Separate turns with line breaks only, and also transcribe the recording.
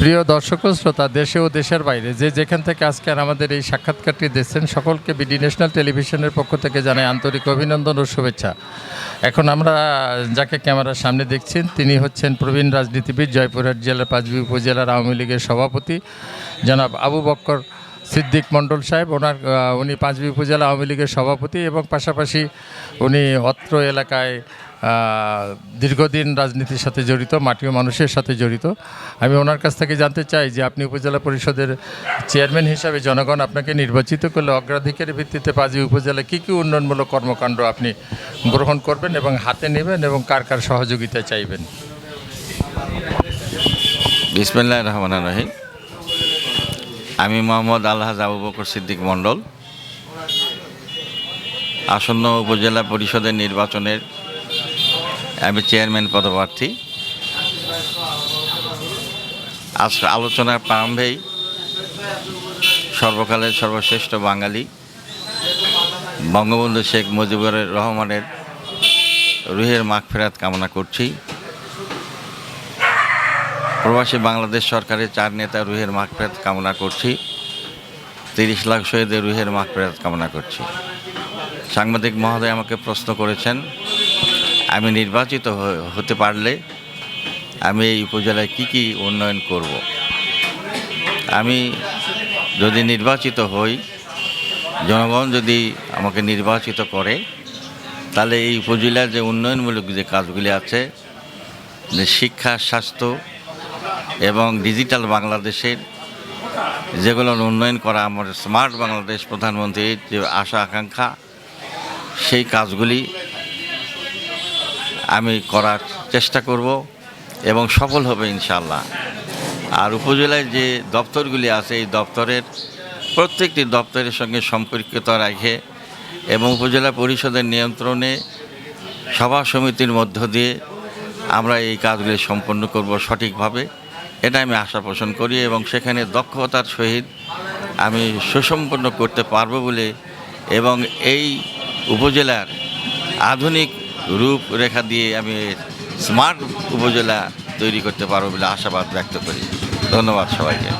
প্রিয় দর্শক শ্রোতা, দেশে ও দেশের বাইরে যে যেখান থেকে আজকে আমাদের এই সাক্ষাৎকারটি দেখছেন, সকলকে বিডি ন্যাশনাল টেলিভিশনের পক্ষ থেকে জানাই আন্তরিক অভিনন্দন ও শুভেচ্ছা। এখন আমরা যাকে ক্যামেরার সামনে দেখছেন তিনি হচ্ছেন প্রবীণ রাজনীতিবিদ, জয়পুরহাট জেলার পাঁচবি উপজেলার আওয়ামী লীগের সভাপতি, জনাব আবু বক্কর সিদ্দিক মণ্ডল সাহেব। ওনার উনি পাঁচবি উপজেলা আওয়ামী লীগের সভাপতি এবং পাশাপাশি উনি অত্র এলাকায় দীর্ঘদিন রাজনীতির সাথে জড়িত, মাটিও মানুষের সাথে জড়িত। আমি ওনার কাছ থেকে জানতে চাই যে আপনি উপজেলা পরিষদের চেয়ারম্যান হিসাবে জনগণ আপনাকে নির্বাচিত করলে অগ্রাধিকারের ভিত্তিতে পাজি উপজেলায় কী কী উন্নয়নমূলক কর্মকাণ্ড আপনি গ্রহণ করবেন এবং হাতে নেবেন এবং কার কার সহযোগিতা চাইবেন?
বিসমিল্লাহ রহমান রহিম। আমি মোহাম্মদ আলহাজ আবু বকর সিদ্দিক মণ্ডল। আসন্ন উপজেলা পরিষদের নির্বাচনের আমি চেয়ারম্যান পদপ্রার্থী। আজ আলোচনার প্রারম্ভেই সর্বকালের সর্বশ্রেষ্ঠ বাঙালি বঙ্গবন্ধু শেখ মুজিবুর রহমানের রুহের মাগফেরাত কামনা করছি। প্রবাসী বাংলাদেশ সরকারের চার নেতা রুহের মাগফেরাত কামনা করছি। তিরিশ লাখ শহীদের রুহের মাগফেরাত কামনা করছি। সাংবাদিক মহোদয় আমাকে প্রশ্ন করেছেন আমি নির্বাচিত হতে পারলে আমি এই উপজেলায় কি কি উন্নয়ন করব। আমি যদি নির্বাচিত হই, জনগণ যদি আমাকে নির্বাচিত করে, তাহলে এই উপজেলার যে উন্নয়নমূলক যে কাজগুলি আছে, যে শিক্ষা, স্বাস্থ্য এবং ডিজিটাল বাংলাদেশের যেগুলো উন্নয়ন করা আমার স্মার্ট বাংলাদেশ প্রধানমন্ত্রীর যে আশা, আকাঙ্ক্ষা, সেই কাজগুলি আমি করার চেষ্টা করব এবং সফল হবে ইনশাল্লাহ আর উপজেলায় যে দপ্তরগুলি আছে, এই দপ্তরের প্রত্যেকটি দপ্তরের সঙ্গে সম্পর্কিত রাখে এবং উপজেলা পরিষদের নিয়ন্ত্রণে সভা সমিতির মধ্য দিয়ে আমরা এই কাজগুলি সম্পন্ন করব সঠিকভাবে। এটা আমি আশা পোষণ করি এবং সেখানে দক্ষতার সহিত আমি সুসম্পন্ন করতে পারব বলে এবং এই উপজেলার আধুনিক রূপরেখা দিয়ে আমি স্মার্ট উপজেলা তৈরি করতে পারব বলে আশাবাদ ব্যক্ত করি। ধন্যবাদ সবাইকে।